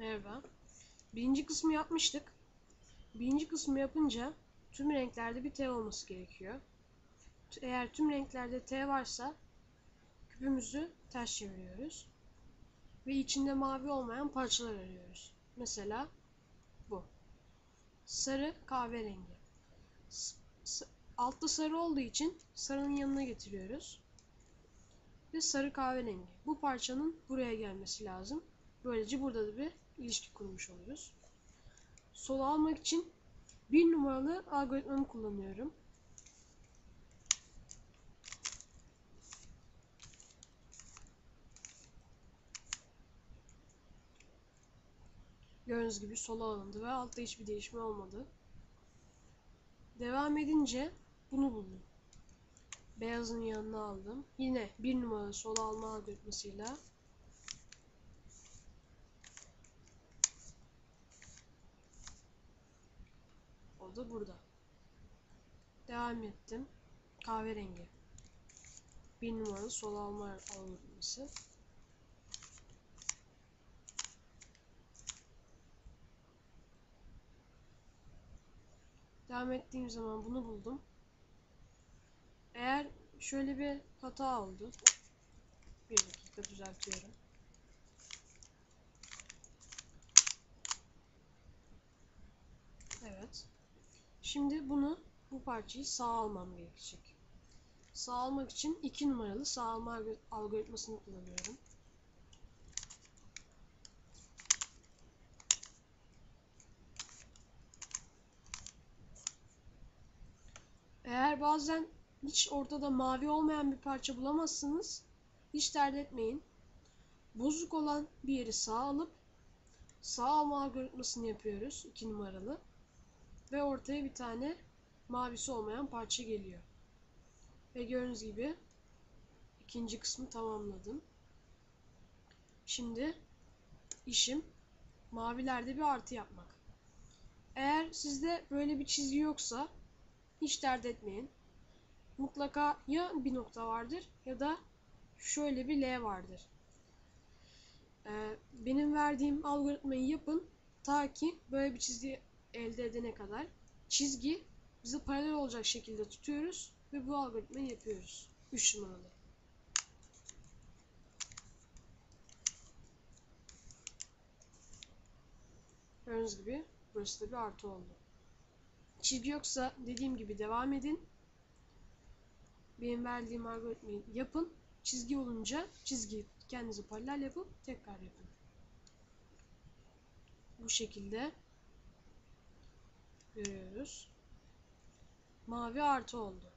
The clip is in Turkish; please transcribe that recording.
Merhaba. Birinci kısmı yapmıştık. Birinci kısmı yapınca tüm renklerde bir T olması gerekiyor. Eğer tüm renklerde T varsa küpümüzü ters çeviriyoruz. Ve içinde mavi olmayan parçalar arıyoruz. Mesela bu. Sarı kahverengi. Altta sarı olduğu için sarının yanına getiriyoruz. Ve sarı kahverengi. Bu parçanın buraya gelmesi lazım. Böylece burada da bir ilişki kurmuş oluruz. Sola almak için bir numaralı algoritmamı kullanıyorum. Gördüğünüz gibi sola alındı ve altta hiçbir değişme olmadı. Devam edince bunu buldum. Beyazın yanına aldım. Yine bir numaralı sola alma algoritmasıyla O da burada. Devam ettim. Kahverengi. Bir numaralı sol alma algoritması. Devam ettiğim zaman bunu buldum. Eğer şöyle bir hata oldu. Bir dakika düzeltiyorum. Evet. Şimdi bunu bu parçayı sağ almam gerekecek. Sağ almak için 2 numaralı sağ alma alg- algoritmasını kullanıyorum. Eğer bazen hiç ortada mavi olmayan bir parça bulamazsınız, hiç dert etmeyin. Bozuk olan bir yeri sağ alıp sağ alma algoritmasını yapıyoruz 2 numaralı ve ortaya bir tane mavisi olmayan parça geliyor. Ve gördüğünüz gibi ikinci kısmı tamamladım. Şimdi işim mavilerde bir artı yapmak. Eğer sizde böyle bir çizgi yoksa hiç dert etmeyin. Mutlaka ya bir nokta vardır ya da şöyle bir L vardır. Ee, benim verdiğim algoritmayı yapın ta ki böyle bir çizgi elde edene kadar çizgi bize paralel olacak şekilde tutuyoruz ve bu algoritmayı yapıyoruz. 3 numaralı. Gördüğünüz gibi burası da bir artı oldu. Çizgi yoksa dediğim gibi devam edin. Benim verdiğim algoritmayı yapın. Çizgi olunca çizgiyi kendinize paralel yapıp tekrar yapın. Bu şekilde görüyoruz. Mavi artı oldu.